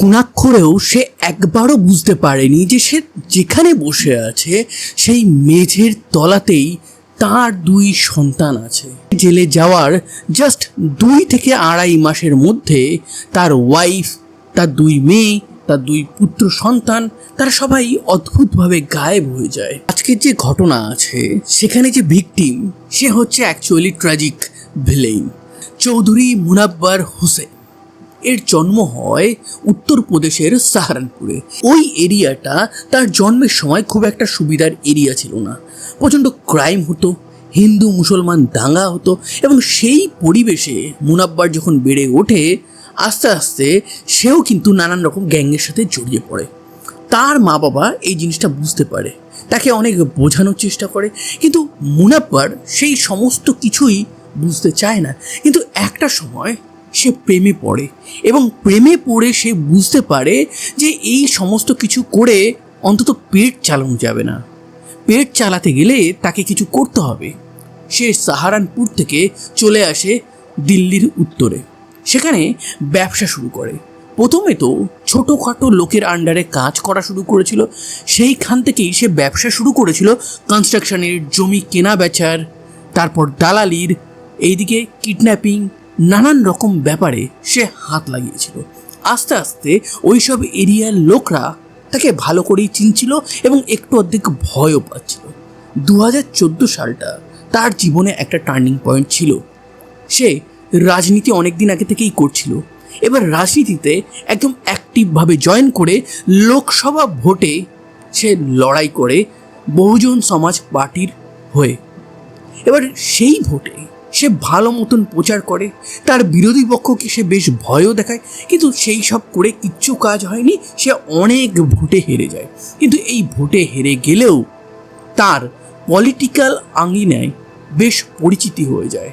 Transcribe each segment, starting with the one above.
গুণাক্ষরেও সে একবারও বুঝতে পারেনি যে সে যেখানে বসে আছে, সেই মেঝের তলাতেই তার দুই সন্তান আছে। জেলে যাওয়ার জাস্ট দুই থেকে আড়াই মাসের মধ্যে তার ওয়াইফ তার দুই মেয়ে, তার দুই পুত্র সন্তান, তারা সবাই অদ্ভুতভাবে গায়েব হয়ে যায়। আজকের যে ঘটনা আছে, সেখানে যে ভিকটিম সে হচ্ছে actually tragic villain Chowdhury Munabbar Hossain. এর জন্ম হয় উত্তরপ্রদেশের সাহারানপুরে। ওই এরিয়াটা তার জন্মের সময় খুব একটা সুবিধার এরিয়া ছিল না। প্রচণ্ড ক্রাইম হতো, হিন্দু, মুসলমান দাঙ্গা হতো এবং সেই পরিবেশে মুনাব্বার যখন বেড়ে ওঠে, আস্তে আস্তে সেও কিন্তু নানান রকম গ্যাংয়ের সাথে জড়িয়ে পড়ে। তার মা বাবা এই জিনিসটা বুঝতে পারে, তাকে অনেক বোঝানোর চেষ্টা করে, কিন্তু মুনাব্বার সেই সমস্ত কিছুই বুঝতে চায় না। কিন্তু একটা সময় সে প্রেমে পড়ে এবং প্রেমে পড়ে সে বুঝতে পারে যে এই সমস্ত কিছু করে অন্তত পেট চালানো যাবে না। পেট চালাতে গেলে তাকে কিছু করতে হবে। সে সাহারানপুর থেকে চলে আসে দিল্লির উত্তরে। সেখানে ব্যবসা শুরু করে। প্রথমে তো ছোটোখাটো লোকের আন্ডারে কাজ করা শুরু করেছিল। সেইখান থেকেই সে ব্যবসা শুরু করেছিল কনস্ট্রাকশনের জমি কেনা বেচার, তারপর দালালির, এইদিকে কিডন্যাপিং নানান রকম ব্যাপারে সে হাত লাগিয়েছিল। আস্তে আস্তে ওইসব এরিয়ার লোকরা তাকে ভালো করেই চিনছিল এবং একটু অর্ধেক ভয়ও পাচ্ছিল। দু হাজার চোদ্দ সালটা তার জীবনে একটা টার্নিং পয়েন্ট ছিল। সে রাজনীতি অনেক দিন আগে থেকেই করছিল। এবার রাজনীতিতে একদম অ্যাক্টিভভাবে জয়েন করে লোকসভা ভোটে সে লড়াই করে বহুজন সমাজ পার্টির হয়ে। এবার সেই ভোটে সে ভালো মতন প্রচার করে, তার বিরোধী পক্ষকে সে বেশ ভয়ও দেখায়, কিন্তু সেই সব করে কিচ্ছু কাজ হয়নি, সে অনেক ভোটে হেরে যায়। কিন্তু এই ভোটে হেরে গেলেও তার পলিটিক্যাল আঙ্গিনায় বেশ পরিচিতি হয়ে যায়।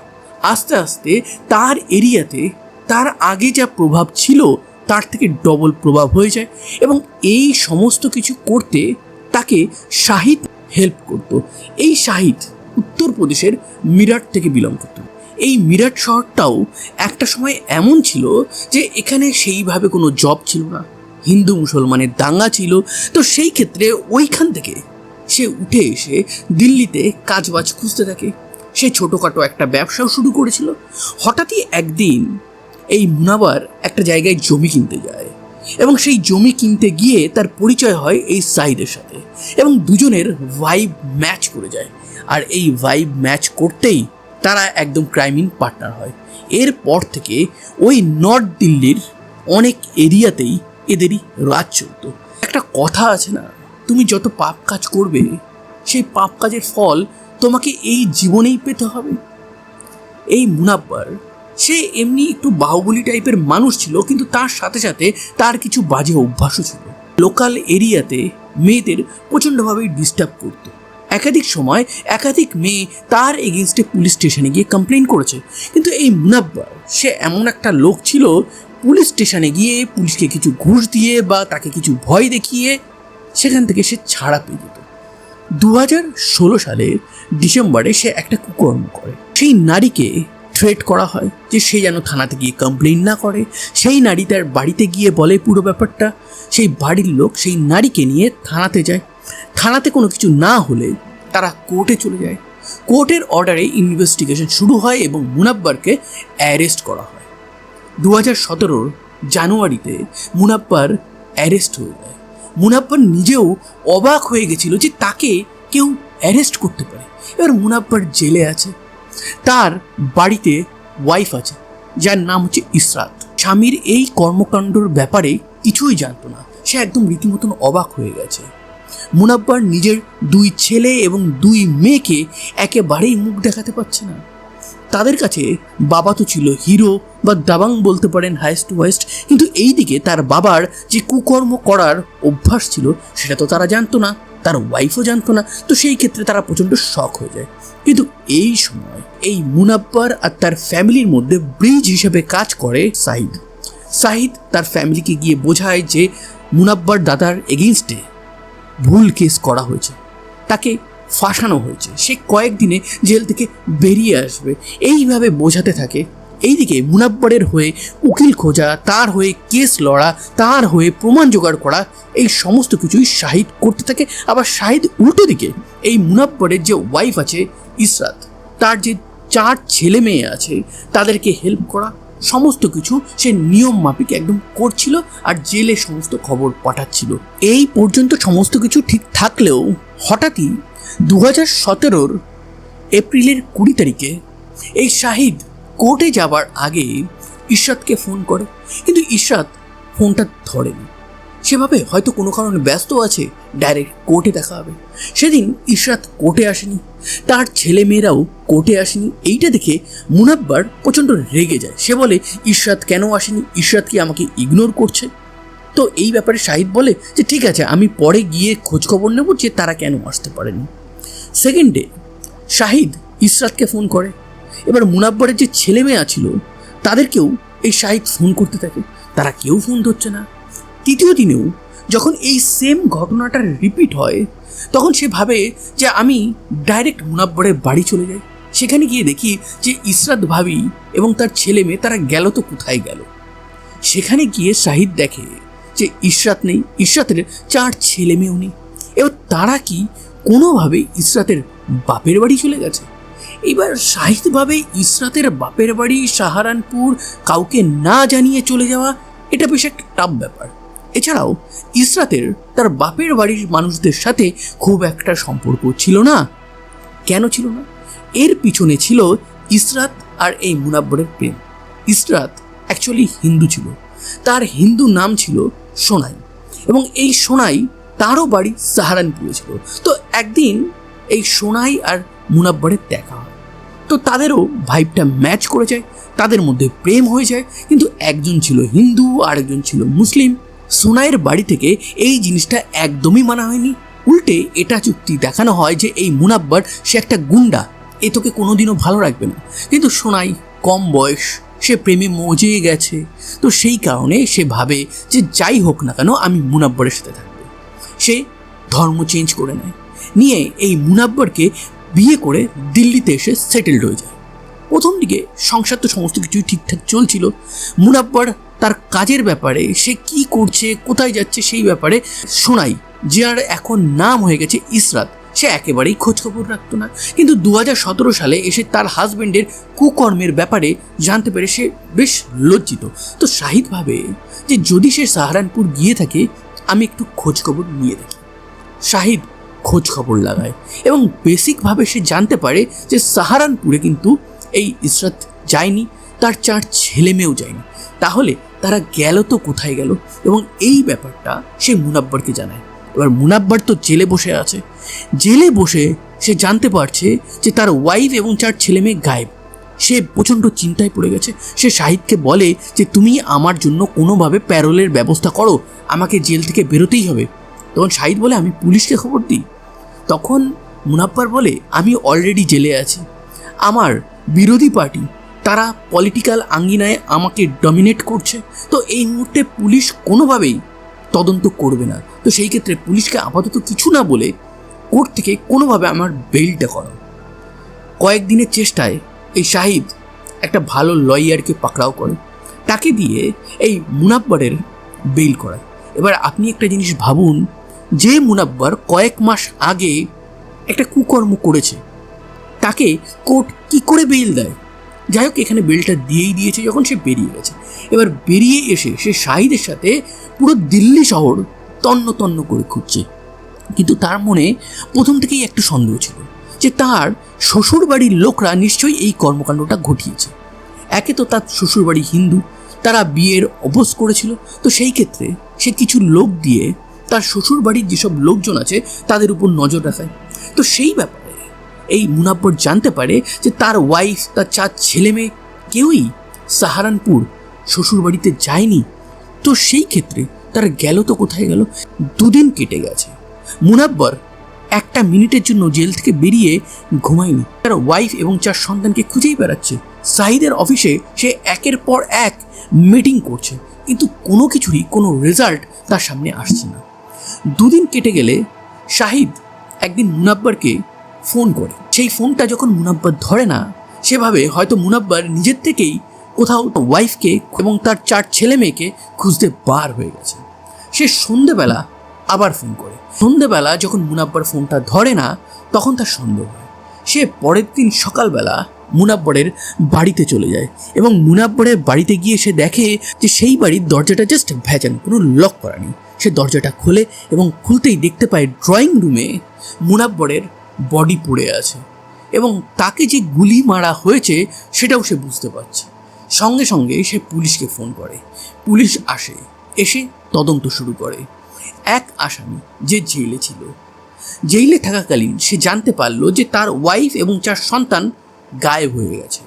আস্তে আস্তে তার এরিয়াতে তার আগে যা প্রভাব ছিল, তার থেকে ডবল প্রভাব হয়ে যায় এবং এই সমস্ত কিছু করতে তাকে শাহিদ হেল্প করতো। এই শাহিদ উত্তরপ্রদেশের মিরাট থেকে বিলং করত। এই মিরাট শহরটাও একটা সময় এমন ছিল যে এখানে সেইভাবে কোনো জব ছিল না। হিন্দু মুসলমানের দাঙ্গা ছিল। তো সেই ক্ষেত্রে ওইখান থেকে সে উঠে এসে দিল্লিতে কাজবাজ খুঁজতে থাকে। সে ছোটোখাটো একটা ব্যবসাও শুরু করেছিল। হঠাৎই একদিন এই মুনাবার একটা জায়গায় জমি কিনতে যায় এবং সেই জমি কিনতে গিয়ে তার পরিচয় হয় এই সাইদের সাথে এবং দুজনের ভাইব ম্যাচ করে যায়। আর এই ভাইব ম্যাচ করতেই তারা একদম ক্রাইমিং পার্টনার হয়। এরপর থেকে ওই নর্থ দিল্লির অনেক এরিয়াতেই এদেরই রাজ চলত। একটা কথা আছে না, তুমি যত পাপ কাজ করবে, সেই পাপ কাজের ফল তোমাকে এই জীবনেই পেতে হবে। এই মুনাব্বার, সে এমনি একটু বাহুবলী টাইপের মানুষ ছিল, কিন্তু তার সাথে সাথে তার কিছু বাজে অভ্যাসও ছিল। লোকাল এরিয়াতে মেয়েদের প্রচণ্ডভাবে ডিস্টার্ব করত। একাধিক সময় একাধিক মেয়ে তার এগেনস্টে পুলিশ স্টেশনে গিয়ে কমপ্লেন করেছে। কিন্তু এই মুনাব্বার, সে এমন একটা লোক ছিল, পুলিশ স্টেশনে গিয়ে পুলিশকে কিছু ঘুষ দিয়ে বা তাকে কিছু ভয় দেখিয়ে সেখান থেকে সে ছাড়া পেয়ে যেত। দু হাজার ষোলো সালের ডিসেম্বরে সে একটা কুকর্ম করে। সেই নারীকে থ্রেট করা হয় যে সে যেন থানাতে গিয়ে কমপ্লেন না করে। সেই নারী তার বাড়িতে গিয়ে বলে পুরো ব্যাপারটা। সেই বাড়ির লোক সেই নারীকে নিয়ে থানাতে যায়। থানাতে কোনো কিছু না হলে তারা কোর্টে চলে যায়। কোর্টের অর্ডারে ইনভেস্টিগেশন শুরু হয় এবং মুনাব্বারকে অ্যারেস্ট করা হয়। দু হাজার সতেরোর জানুয়ারিতে মুনাব্বার অ্যারেস্ট হয়ে যায়। মুনাব্বার নিজেও অবাক হয়ে গেছিল যে তাকে কেউ অ্যারেস্ট করতে পারে। এবার মুনাব্বার জেলে আছে। তার বাড়িতে ওয়াইফ আছে, যার নাম হচ্ছে ইসরাত। স্বামীর এই কর্মকাণ্ডর ব্যাপারে কিছুই জানতো না। সে একদম রীতিমতন অবাক হয়ে গেছে। মুনাব্বার নিজের দুই ছেলে এবং দুই মেয়েকে একেবারেই মুখ দেখাতে পারছে না। তাদের কাছে বাবা তো ছিল হিরো বা দাবাং বলতে পারেন হাইস্ট টু হাইস্ট কিন্তু এই দিকে তার বাবার যে কুকর্ম করার অভ্যাস ছিল, সেটা তো তারা জানতো না, তার ওয়াইফও জানতো না, তো সেই ক্ষেত্রে তারা প্রচণ্ড শখ হয়ে যায়। কিন্তু এই সময় এই মুনাব্বার আর তার ফ্যামিলির মধ্যে ব্রিজ হিসেবে কাজ করে সাহিদ। সাহিদ তার ফ্যামিলিকে গিয়ে বোঝায় যে মুনাব্বার দাদার এগেনস্টে ভুল কেস করা হয়েছে। তাকে ফাঁসানো হয়েছে। সে কয়েকদিনে জেল থেকে বেরিয়ে আসবে। এইভাবে বোঝাতে থাকে, এইদিকে মুনাব্বরের হয়ে উকিল খোঁজা, তার হয়ে কেস লড়া, তার হয়ে প্রমাণ জোগাড় করা, এই সমস্ত কিছুই শাহিদ করতে থাকে। আবার শাহিদ উল্টো দিকে, এই মুনাব্বরের যে ওয়াইফ আছে, ইসরাত, তার যে চার ছেলে মেয়ে আছে, তাদেরকে হেল্প করা সমস্ত কিছু সে নিয়ম মাফিক একদম করছিল আর জেলে সমস্ত খবর পাঠাচ্ছিল। এই পর্যন্ত সমস্ত কিছু ঠিক থাকলেও হঠাৎই দু হাজার সতেরোর এপ্রিলের কুড়ি তারিখে এই শাহিদ কোর্টে যাবার আগে ঈশ্বরকে ফোন করে। কিন্তু ঈশ্বর ফোনটা ধরেনি। সেভাবে হয়তো কোনো কারণে ব্যস্ত আছে ডাইরেক্ট কোর্টে দেখা হবে। সেদিন ইশরাত কোর্টে আসেনি। তার ছেলে মেয়েরাও কোর্টে আসেনি। এইটা দেখে মুনাব্বার প্রচণ্ড রেগে যায়। সে বলে, ইশরাত কেন আসেনি? ইশরাত কি আমাকে ইগনোর করছে? তো এই ব্যাপারে শাহিদ বলে যে, ঠিক আছে, আমি পরে গিয়ে খোঁজখবর নেব যে তারা কেন আসতে পারেনি। সেকেন্ড ডে শাহিদ ইসরাতকে ফোন করে। এবার মুনাব্বারের যে ছেলে মেয়ে ছিল তাদেরকেও এই শাহিদ ফোন করতে থাকে। তারা কেউ ফোন ধরছে না। তৃতীয় দিনেও যখন এই সেম ঘটনাটা রিপিট হয়, তখন সে ভাবে যে আমি ডাইরেক্ট মুনাব্বরের বাড়ি চলে যাই। সেখানে গিয়ে দেখি যে ইসরাত ভাবি এবং তার ছেলে মেয়ে তারা গেল তো কোথায় গেল? সেখানে গিয়ে শাহিদ দেখে যে ইশরাত নেই ইশরাতের চার ছেলে মেয়েও নেই। এবার তারা কি কোনোভাবে ইসরাতের বাপের বাড়ি চলে গেছে? এবার শাহিদভাবে ইসরাতের বাপের বাড়ি সাহারানপুর কাউকে না জানিয়ে চলে যাওয়া, এটা বেশ একটা টাফ ব্যাপার। এছাড়াও ইসরাতের তার বাপের বাড়ির মানুষদের সাথে খুব একটা সম্পর্ক ছিল না। কেন ছিল না? এর পিছনে ছিল ইসরাত আর এই মুনাব্বরের প্রেম। ইসরাত অ্যাকচুয়ালি হিন্দু ছিল। তার হিন্দু নাম ছিল সোনাই। এবং এই সোনাই তারও বাড়ি সাহারানপুরে ছিল। তো একদিন এই সোনাই আর মুনাব্বরের দেখা হয়। তো তাদেরও ভাইবটা ম্যাচ করে যায়। তাদের মধ্যে প্রেম হয়ে যায়। কিন্তু একজন ছিল হিন্দু আর একজন ছিল মুসলিম। সোনাইয়ের বাড়ি থেকে এই জিনিসটা একদমই মানা হয়নি। উল্টে এটা চুক্তি দেখানো হয় যে এই মুনাব্বার, সে একটা গুন্ডা। এ তোকে কোনোদিনও ভালো রাখবে না। কিন্তু সোনাই কম বয়স, সে প্রেমে মজে গেছে। তো সেই কারণে সে ভাবে যে যাই হোক না কেন আমি মুনাব্বরের সাথে থাকব। সে ধর্ম চেঞ্জ করে নেয়। নিয়ে এই মুনাব্বরকে বিয়ে করে দিল্লিতে এসে সেটেলড হয়ে যায়। প্রথম দিকে সংসার তো সমস্ত কিছুই ঠিকঠাক চলছিল। মুনাব্বর তার কাজের ব্যাপারে, সে কি করছে, কোথায় যাচ্ছে সেই ব্যাপারে শোনাই। যে আর এখন নাম হয়ে গেছে ইসরাত। সে একেবারেই খোঁজখবর রাখতো না। কিন্তু দু সতেরো সালে এসে তার হাজবেন্ডের কুকর্মের ব্যাপারে জানতে পেরে সে বেশ লজ্জিত। তো শাহিদ ভাবে যে যদি সে সাহারানপুর গিয়ে থাকে, আমি একটু খোঁজখবর নিয়ে দেখি। শাহিদ খোঁজখবর লাগায় এবং বেসিকভাবে সে জানতে পারে যে সাহারানপুরে কিন্তু এই ইসরাত যায়নি, তার চার ছেলে মেয়েও যায়নি। তাহলে তারা গেল তো কোথায় গেল? এবং এই ব্যাপারটা সে মুনাব্বারকে জানায়। এবার মুনাব্বার তো জেলে বসে আছে। জেলে বসে সে জানতে পারছে যে তার ওয়াইফ এবং চার ছেলে মেয়ে গায়েব। সে প্রচণ্ড চিন্তায় পড়ে গেছে। সে শাহিদকে বলে যে, তুমি আমার জন্য কোনোভাবে প্যারোলের ব্যবস্থা করো। আমাকে জেল থেকে বেরোতেই হবে। তখন শাহিদ বলে, আমি পুলিশকে খবর দিই। তখন মুনাব্বার বলে, আমি অলরেডি জেলে আছি। আমার বিরোধী পার্টি তারা পলিটিক্যাল আঙ্গিনায় আমাকে ডমিনেট করছে। তো এই মুহূর্তে পুলিশ কোনোভাবেই তদন্ত করবে না। তো সেই ক্ষেত্রে পুলিশকে আপাতত কিছু না বলে কোর্ট থেকে কোনোভাবে আমার বেলটা করো কয়েকদিনের চেষ্টায় এই শাহিদ একটা ভালো লয়ারকে পাকড়াও করে। তাকে দিয়ে এই মুনাব্বারের বেল করায়। এবার আপনি একটা জিনিস ভাবুন, যে মুনাব্বার কয়েক মাস আগে একটা কুকর্ম করেছে, তাকে কোর্ট কি করে বেল দেয়? যাই হোক, এখানে বেলটা দিয়েই দিয়েছে যখন সে বেরিয়ে গেছে। এবার বেরিয়ে এসে সে শাহিদের সাথে পুরো দিল্লি শহর তন্ন তন্ন করে খুঁজছে। কিন্তু তার মনে প্রথম থেকেই একটা সন্দেহ ছিল যে তার শ্বশুর বাড়ির লোকরা নিশ্চয়ই এই কর্মকাণ্ডটা ঘটিয়েছে। একে তো তার শ্বশুরবাড়ি হিন্দু, তারা বিয়ের অবোস করেছিল, তো সেই ক্ষেত্রে সে কিছু লোক দিয়ে তার শ্বশুর বাড়ির যেসব লোকজন আছে তাদের উপর নজর রাখায়। তো সেই ব্যাপারে এই মুনাব্বর জানতে পারে যে তার ওয়াইফ তার চার ছেলে মেয়ে কেউই সাহারানপুর শ্বশুর বাড়িতে যায়নি। তো সেই ক্ষেত্রে তার গেল তো কোথায় গেল? দুদিন কেটে গেছে। মুনাব্বর একটা মিনিটের জন্য জেল থেকে বেরিয়ে ঘুমায়নি। তার ওয়াইফ এবং চার সন্তানকে খুঁজেই বেড়াচ্ছে। সাহিদের অফিসে সে একের পর এক মিটিং করছে। কিন্তু কোনো কিছুরই কোনো রেজাল্ট তার সামনে আসছে না। দুদিন কেটে গেলে শাহিদ একদিন মুনাব্বারকে ফোন করে। সেই ফোনটা যখন মুনাব্বার ধরে না, সেভাবে হয়তো মুনাব্বার নিজের থেকেই কোথাও ওয়াইফকে এবং তার চার ছেলে মেয়েকে খুঁজতে বার হয়ে গেছে। সে সন্ধেবেলা আবার ফোন করে। সন্ধেবেলা যখন মুনাব্বার ফোনটা ধরে না, তখন তার সন্দেহ হয়। সে পরের দিন সকালবেলা মুনাব্বরের বাড়িতে চলে যায় এবং মুনাব্বরের বাড়িতে গিয়ে সে দেখে যে সেই বাড়ির দরজাটা জাস্ট ভেজান, কোনো লক করা নেই। সে দরজাটা খোলে এবং খুলতেই দেখতে পায় ড্রয়িং রুমে মুনাব্বরের বডি পড়ে আছে এবং তাকে যে গুলি মারা হয়েছে সেটাও সে বুঝতে পারছে। সঙ্গে সঙ্গে সে পুলিশকে ফোন করে। পুলিশ আসে, এসে তদন্ত শুরু করে। এক আসামি যে জেলে ছিল জেইলে থাকাকালীন সে জানতে পারল যে তার ওয়াইফ এবং চার সন্তান গায়েব হয়ে গেছে।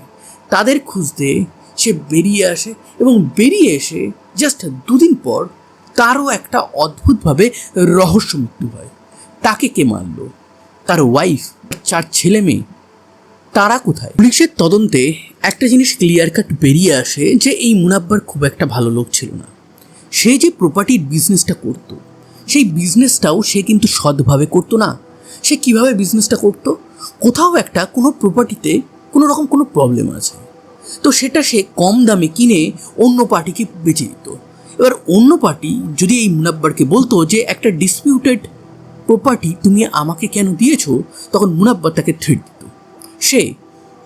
তাদের খুঁজতে সে বেরিয়ে আসে এবং বেরিয়ে এসে জাস্ট দুদিন পর তারও একটা অদ্ভুতভাবে রহস্য মৃত্যু হয়। তাকে কে মারলো? তার ওয়াইফ চার ছেলে মেয়ে, তারা কোথায়? পুলিশের তদন্তে একটা জিনিস ক্লিয়ার কাট বেরিয়ে আসে যে এই মুনাব্বার খুব একটা ভালো লোক ছিল না। সে যে প্রপার্টির বিজনেসটা করত, সেই বিজনেসটাও সে কিন্তু সৎভাবে করতো না। সে কীভাবে বিজনেসটা করতো? কোথাও একটা কোনো প্রপার্টিতে কোনো রকম কোনো প্রবলেম আছে। তো সেটা সে কম দামে কিনে অন্য পার্টিকে বেচে দিত। এবার অন্য পার্টি যদি এই মুনাব্বারকে বলতো যে একটা ডিসপিউটেড প্রপার্টি তুমি আমাকে কেন দিয়েছ? তখন মুনাব্বার তাকে থ্রেট দিত। সে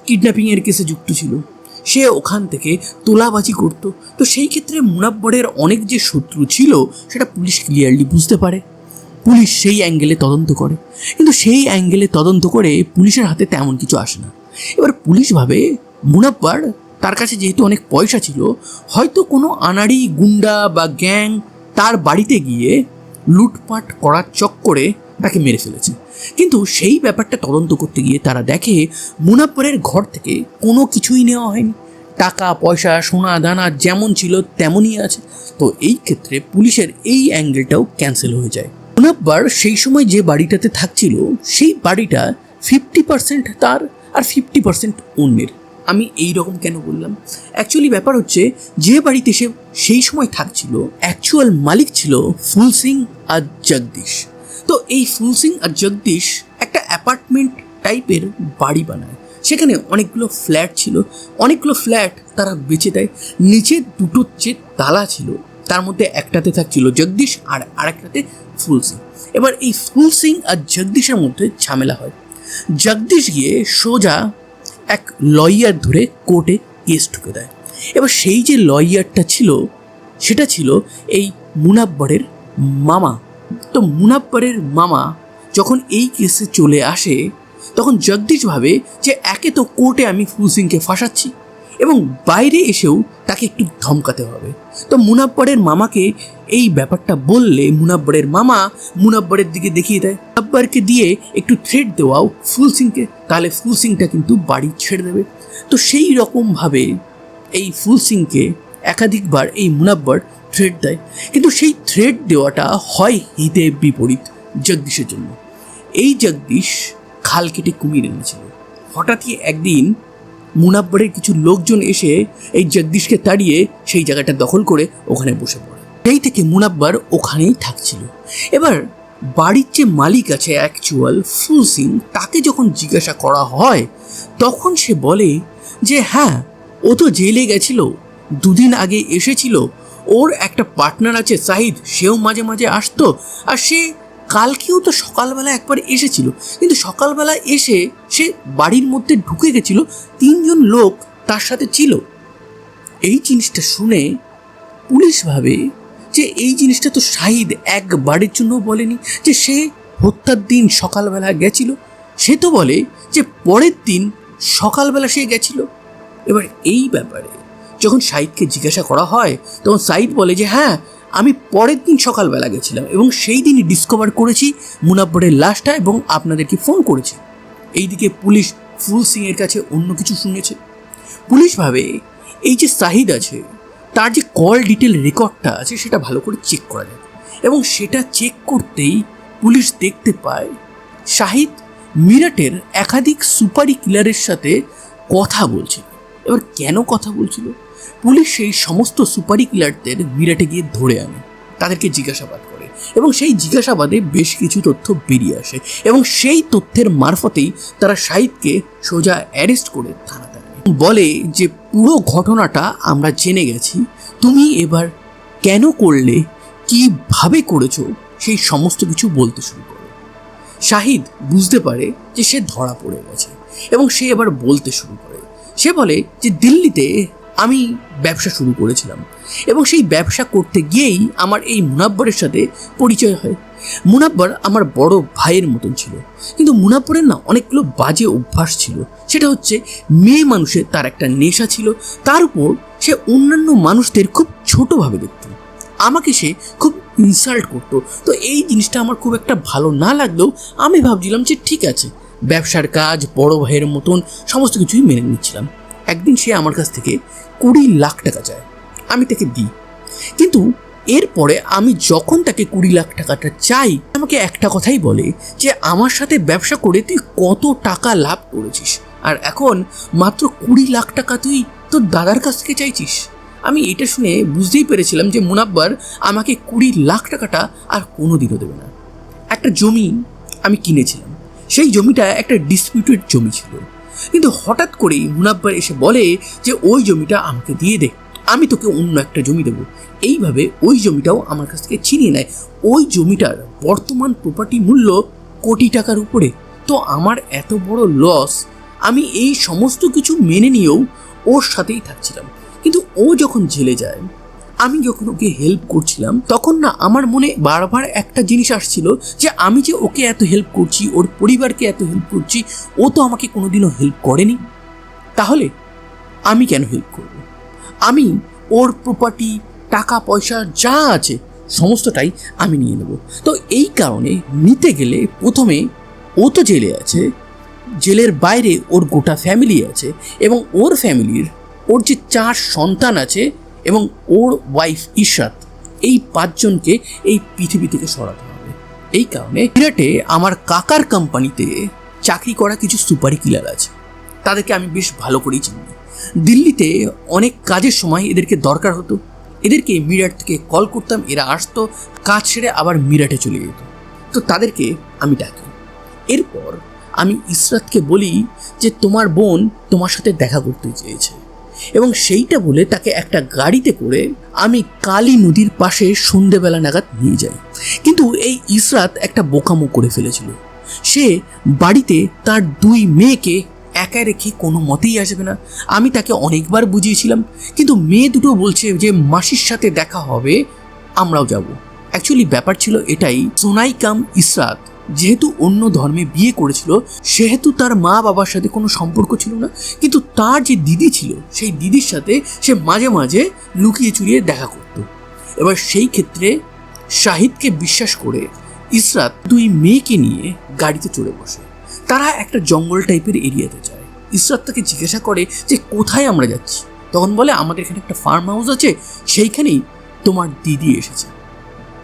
কিডন্যাপিংয়ের কেসে যুক্ত ছিল। সে ওখান থেকে তোলাবাজি করত। তো সেই ক্ষেত্রে মুনাব্বরের অনেক যে শত্রু ছিল, সেটা পুলিশ ক্লিয়ারলি বুঝতে পারে। পুলিশ সেই অ্যাঙ্গেলে তদন্ত করে। কিন্তু সেই অ্যাঙ্গেলে তদন্ত করে পুলিশের হাতে তেমন কিছু আসে না। এবার পুলিশ ভাবে মুনাব্বার তার কাছে যেহেতু অনেক পয়সা ছিল, হয়তো কোনো আনাড়ি গুন্ডা বা গ্যাং তার বাড়িতে গিয়ে লুটপাট করার চক্করে তাকে মেরে ফেলেছে। কিন্তু সেই ব্যাপারটা তদন্ত করতে গিয়ে তারা দেখে মুনাপ্পরের ঘর থেকে কোনো কিছুই নেওয়া হয়নি। টাকা, পয়সা, সোনা, দানা যেমন ছিল তেমনই আছে। তো এই ক্ষেত্রে পুলিশের এই অ্যাঙ্গেলটাও ক্যান্সেল হয়ে যায়। মুনাব্বার সেই সময় যে বাড়িটাতে থাকছিল, সেই বাড়িটা ফিফটি পার্সেন্ট তার আর ফিফটি পার্সেন্ট অন্যের। আমি এই রকম কেন বললাম? অ্যাকচুয়ালি ব্যাপার হচ্ছে, যে বাড়িতে সে সেই সময় থাকছিল অ্যাকচুয়াল মালিক ছিল ফুল সিং আর জগদীশ। তো এই ফুল সিং আর জগদীশ একটা অ্যাপার্টমেন্ট টাইপের বাড়ি বানায়। সেখানে অনেকগুলো ফ্ল্যাট ছিল। অনেকগুলো ফ্ল্যাট তারা বেচে দেয়। নিচে দুটো যে তালা ছিল, তার মধ্যে একটাতে থাকছিল জগদীশ আর আরেকটাতে ফুল সিং। এবার এই ফুল সিং আর জগদীশের মধ্যে ঝামেলা হয়। জগদীশ গিয়ে সোজা এক লয়ার ধরে কোর্টে কেস ঢুকে দেয়। এবার সেই যে লয়ারটা ছিল, সেটা ছিল এই মুনাব্বরের মামা। তো মুনাব্বরের মামা যখন এই কেসে চলে আসে, তখন জগদীশ ভাবে যে একে তো কোর্টে আমি ফুল সিংকে ফাঁসাচ্ছি। এবং বাইরে এসেও তাকে একটু ধমকাতে হবে। তো মুনাব্বরের মামাকে এই ব্যাপারটা বললে মুনাব্বরের মামা মুনাব্বরের দিকে দেখিয়ে দেয়, মুনাব্বরকে দিয়ে একটু থ্রেট দেওয়াও ফুল সিংকে, তাহলে ফুল সিংটা কিন্তু বাড়ি ছেড়ে দেবে। তো সেই রকমভাবে এই ফুল সিংকে একাধিকবার এই মুনাব্বর থ্রেট দেয়। কিন্তু সেই থ্রেট দেওয়াটা হয় হিতে বিপরীত জগদীশের জন্য। এই জগদীশ খাল কেটে কুমির এনেছিল। হঠাৎই একদিন মুনাব্বরের কিছু লোকজন এসে এই জগদীশকে তাড়িয়ে সেই জায়গাটা দখল করে ওখানে বসে পড়ে। সেই থেকে মুনাব্বার ওখানেই থাকছিল। এবার বাড়ির যে মালিক আছে অ্যাকচুয়াল ফুল সিং, তাকে যখন জিজ্ঞাসা করা হয়, তখন সে বলে যে হ্যাঁ ও তো জেলে গেছিল, দুদিন আগে এসেছিল। ওর একটা পার্টনার আছে, সাহিদ, সেও মাঝে মাঝে আসতো, আর সে কালকেও তো সকালবেলা একবার এসেছিল। কিন্তু সকালবেলা এসে সে বাড়ির মধ্যে ঢুকে গেছিল, তিনজন লোক তার সাথে ছিল। এই জিনিসটা শুনে পুলিশ ভাবে যে এই জিনিসটা তো শাহিদ একবারের জন্য বলেনি, যে সে হত্যার দিন সকালবেলা গেছিল। সে তো বলে যে পরের দিন সকালবেলা সে গেছিল। এবার এই ব্যাপারে যখন সাইদকে জিজ্ঞাসা করা হয়, তখন সাইদ বলে যে হ্যাঁ আমি পরের দিন সকালবেলা গেছিলাম এবং সেই দিনই ডিসকভার করেছি মুনাব্বরের লাশটা এবং আপনাদেরকে ফোন করেছি। এইদিকে পুলিশ ফুল সিংয়ের কাছে অন্য কিছু শুনেছে। পুলিশ ভাবে এই যে সাহিদ আছে, তার যে কল ডিটেল রেকর্ডটা আছে সেটা ভালো করে চেক করা যায় এবং সেটা চেক করতেই পুলিশ দেখতে পায় শাহিদ মিরাটের একাধিক সুপারি কিলারের সাথে কথা বলছিল। এবার কেন কথা বলছিল? পুলিশ সেই সমস্ত সুপারি কিলারদের মিরাটে গিয়ে ধরে আনে, তাদেরকে জিজ্ঞাসাবাদ করে। এবং সেই জিজ্ঞাসাবাদে বেশ কিছু তথ্য বেরিয়ে আসে এবং সেই তথ্যের মারফতেই তারা শাহিদকে সোজা অ্যারেস্ট করে আনে বলে যে, পুরো ঘটনাটা আমরা জেনে গেছি। তুমি এবার কেন করলে? কীভাবে করেছ? সেই সমস্ত কিছু বলতে শুরু করে। শাহিদ বুঝতে পারে যে সে ধরা পড়ে গেছে এবং সে এবার বলতে শুরু করে। সে বলে যে, দিল্লিতে আমি ব্যবসা শুরু করেছিলাম। এবং সেই ব্যবসা করতে গিয়েই আমার এই মুনাব্বরের সাথে পরিচয় হয়। মুনাব্বর আমার বড় ভাইয়ের মতন ছিল। কিন্তু মুনাব্বরের না অনেকগুলো বাজে অভ্যাস ছিল। সেটা হচ্ছে মেয়ে মানুষের তার একটা নেশা ছিল। তার উপর সে অন্যান্য মানুষদের খুব ছোটোভাবে দেখত। আমাকে সে খুব ইনসাল্ট করতো। তো এই জিনিসটা আমার খুব একটা ভালো না লাগলেও আমি ভাবছিলাম যে ঠিক আছে, ব্যবসার কাজ, বড় ভাইয়ের মতন সমস্ত কিছুই মেনে নিচ্ছিলাম। একদিন সে আমার কাছ থেকে কুড়ি লাখ টাকা চায়। আমি তাকে দিই। কিন্তু এরপরে আমি যখন তাকে কুড়ি লাখ টাকাটা চাই, আমাকে একটা কথাই বলে যে, আমার সাথে ব্যবসা করে তুই কত টাকা লাভ করেছিস? আর এখন মাত্র কুড়ি লাখ টাকা তুই তোর দাদার কাছ থেকে চাইছিস? আমি এটা শুনে বুঝতেই পেরেছিলাম যে, মুনাব্বার আমাকে কুড়ি লাখ টাকাটা আর কোনো দিনও দেবে না। একটা জমি আমি কিনেছিলাম। সেই জমিটা একটা ডিসপিউটেড জমি ছিল। কিন্তু হঠাৎ করেই মুনাব্বার এসে বলে যে ওই জমিটা আমাকে দিয়ে দে, আমি তোকে অন্য একটা জমি দেবো। এইভাবে ওই জমিটাও আমার কাছ থেকে ছিনিয়ে নেয়। ওই জমিটার বর্তমান প্রপার্টি মূল্য কোটি টাকার উপরে। তো আমার এত বড় লস আমি এই সমস্ত কিছু মেনে নিয়েও ওর সাথেই থাকছিলাম। কিন্তু ও যখন জেলে যায় আমি যখন ওকে হেল্প করছিলাম, তখন না আমার মনে বারবার একটা জিনিস আসছিল যে আমি যে ওকে এত হেল্প করছি, ওর পরিবারকে এত হেল্প করছি, ও তো আমাকে কোনোদিনও হেল্প করেনি। তাহলে আমি কেন হেল্প করব? আমি ওর প্রপার্টি টাকা, পয়সা যা আছে, সমস্তটাই আমি নিয়ে নেব। তো এই কারণে নিতে গেলে প্রথমে ও তো জেলে আছে, জেলের বাইরে ওর গোটা ফ্যামিলি আছে এবং ওর ফ্যামিলির ওর যে চার সন্তান আছে এবং ওর ওয়াইফ ইশরাত এই পাঁচজনকে এই পৃথিবী থেকে সরাতে হবে। এই কারণে মিরাটে আমার কাকার কোম্পানিতে চাকরি করা কিছু সুপারি কিলার আছে। তাদেরকে আমি বেশ ভালো করেই চিনি। দিল্লিতে অনেক কাজের সময় এদেরকে দরকার হতো। এদেরকে মিরাট থেকে কল করতাম, এরা আসতো, কাজ ছেড়ে আবার মিরাটে চলে যেত। তো তাদেরকে আমি ডাকি। এরপর আমি ইসরাতকে বলি যে, তোমার বোন তোমার সাথে দেখা করতে চেয়েছে। এবং সেইটা বলে তাকে একটা গাড়িতে করে আমি কালী নদীর পাশে সন্ধেবেলা নাগাদ নিয়ে যাই। কিন্তু এই ইসরাত একটা বোকামো করে ফেলেছিল। সে বাড়িতে তার দুই মেয়েকে একা রেখে কোনো মতেই আসবে না। আমি তাকে অনেকবার বুঝিয়েছিলাম, কিন্তু মেয়ে দুটো বলছে যে মাসির সাথে দেখা হবে, আমরাও যাব। অ্যাকচুয়ালি ব্যাপার ছিল এটাই সোনাই কাম ইসরাত। যেহেতু অন্য ধর্মে বিয়ে করেছিল, সেহেতু তার মা বাবার সাথে কোনো সম্পর্ক ছিল না, কিন্তু তার যে দিদি ছিল, সেই দিদির সাথে সে মাঝে মাঝে লুকিয়ে চুরিয়ে দেখা করত। এবার সেই ক্ষেত্রে শাহিদকে বিশ্বাস করে ইসরাত দুই মেয়েকে নিয়ে গাড়িতে চড়ে বসে। তারা একটা জঙ্গল টাইপের এরিয়াতে যায়। ইসরাত তাকে জিজ্ঞাসা করে যে, কোথায় আমরা যাচ্ছি? তখন বলে, আমাদের এখানে একটা ফার্ম হাউস আছে, সেইখানেই তোমার দিদি এসেছে।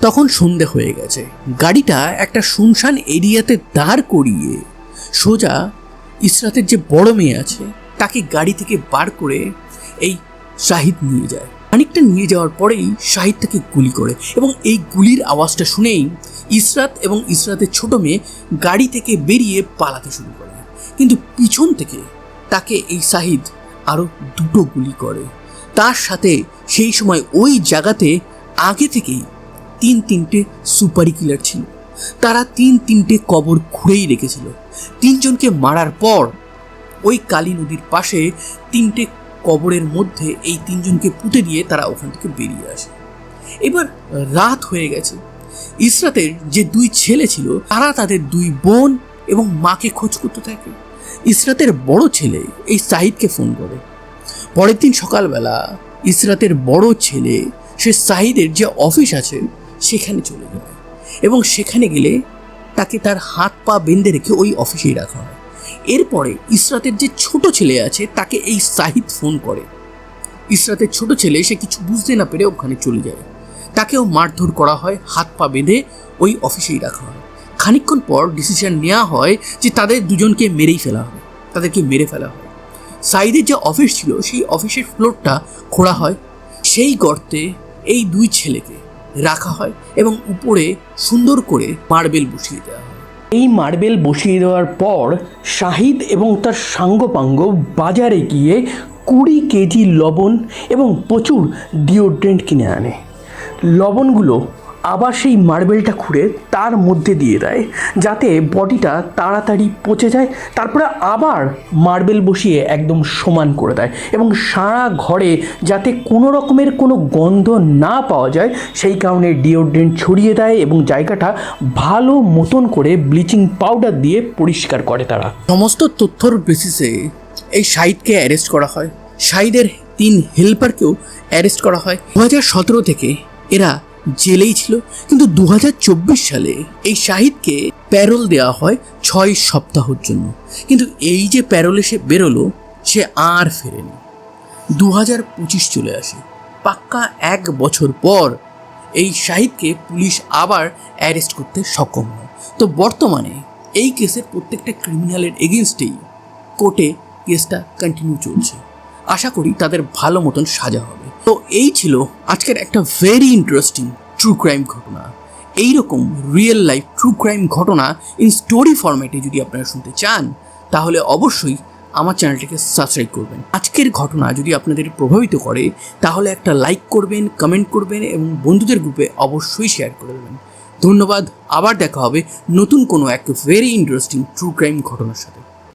তখন সন্ধে হয়ে গেছে। গাড়িটা একটা শুনশান এরিয়াতে দাঁড় করিয়ে সোজা ইসরাতের যে বড় মেয়ে আছে, তাকে গাড়ি থেকে বার করে এই শাহিদ নিয়ে যায়। খানিকটা নিয়ে যাওয়ার পরেই শাহিদ তাকে গুলি করে এবং এই গুলির আওয়াজটা শুনেই ইসরাত এবং ইসরাতের ছোট মেয়ে গাড়ি থেকে বেরিয়ে পালাতে শুরু করে। কিন্তু পিছন থেকে তাকে এই শাহিদ আরও দুটো গুলি করে। তার সাথে সেই সময় ওই জায়গাতে আগে থেকেই তিন তিনটে সুপারি কিলার ছিল। তারা তিন তিনটে কবর খুঁড়েই রেখেছিল। তিনজনকে মারার পর ওই কালী নদীর পাশে তিনটে কবরের মধ্যে এই তিনজনকে পুঁতে দিয়ে তারা ওখান থেকে বেরিয়ে আসে। এবার রাত হয়ে গেছে। ইসরাতের যে দুই ছেলে ছিল, তারা তাদের দুই বোন এবং মাকে খোঁজ করতে থাকে। ইসরাতের বড় ছেলে এই সাহিদকে ফোন করে। পরের দিন সকালবেলা ইসরাতের বড় ছেলে, সে সাহিদের যে অফিস আছে সেখানে চলে যায় এবং সেখানে গেলে তাকে তার হাত পা বেঁধে রেখে ওই অফিসেই রাখা হয়। এরপরে ইসরাতের যে ছোট ছেলে আছে, তাকে এই সাহিদ ফোন করে। ইসরাতের ছোট ছেলে, সে কিছু বুঝতে না পেরে ওখানে চলে যায়। তাকেও মারধর করা হয়, হাত পা বেঁধে ওই অফিসেই রাখা হয়। খানিকক্ষণ পর ডিসিশন নেওয়া হয় যে তাদের দুজনকে মেরেই ফেলা হবে। তাদেরকে মেরে ফেলা হয়। সাইদের যে অফিস ছিল, সেই অফিসের ফ্লোরটা খোঁড়া হয়। সেই গর্তে এই দুই ছেলেকে রাখা হয় এবং উপরে সুন্দর করে মার্বেল বসিয়ে দেওয়া হয়। এই মার্বেল বসিয়ে দেওয়ার পর শাহিদ এবং তার সাঙ্গপাঙ্গ বাজারে গিয়ে কুড়ি কেজি লবণ এবং প্রচুর ডিওড্রেন্ট কিনে আনে। লবণগুলো আবার সেই মার্বেলটা খুঁড়ে তার মধ্যে দিয়ে দেয়, যাতে বডিটা তাড়াতাড়ি পচে যায়, তারপরে আবার মার্বেল বসিয়ে একদম সমান করে দেয় এবং সারা ঘরে যাতে কোনো রকমের কোনো গন্ধ না পাওয়া যায়, সেই কারণে ডিওড্রেন্ট ছড়িয়ে দেয় এবং জায়গাটা ভালো মতন করে ব্লিচিং পাউডার দিয়ে পরিষ্কার করে তারা। সমস্ত তথ্যর বেসিসে এই শাহিদকে অ্যারেস্ট করা হয়। শাহিদের তিন হেল্পারকেও অ্যারেস্ট করা হয়। দু হাজার সতেরো থেকে এরা জেলেই ছিল। কিন্তু দু হাজার চব্বিশ সালে এই শাহিদকে প্যারোল দেওয়া হয় ছয় সপ্তাহর জন্য। কিন্তু এই যে প্যারোলে সে বেরোলো, সে আর ফেরেনি। দু হাজার পঁচিশ চলে আসে। পাক্কা এক বছর পর এই শাহিদকে পুলিশ আবার অ্যারেস্ট করতে সক্ষম হয়। তো বর্তমানে এই কেসের প্রত্যেকটা ক্রিমিনালের এগেনস্টেই কোর্টে কেসটা কন্টিনিউ চলছে। আশা করি তাদের ভালো মতন সাজা হবে। তো এই ছিল আজকের একটা ভেরি ইন্টারেস্টিং ট্রু ক্রাইম ঘটনা। এইরকম রিয়েল লাইফ ট্রু ক্রাইম ঘটনা ইন স্টোরি ফরম্যাটে যদি আপনারা শুনতে চান, তাহলে অবশ্যই আমার চ্যানেলটিকে সাবস্ক্রাইব করবেন। আজকের ঘটনা যদি আপনাদের প্রভাবিত করে, তাহলে একটা লাইক করবেন কমেন্ট করবেন এবং বন্ধুদের গ্রুপে অবশ্যই শেয়ার করে দেবেন। ধন্যবাদ, আবার দেখা হবে নতুন কোনো এক ভেরি ইন্টারেস্টিং ট্রু ক্রাইম ঘটনার সাথে।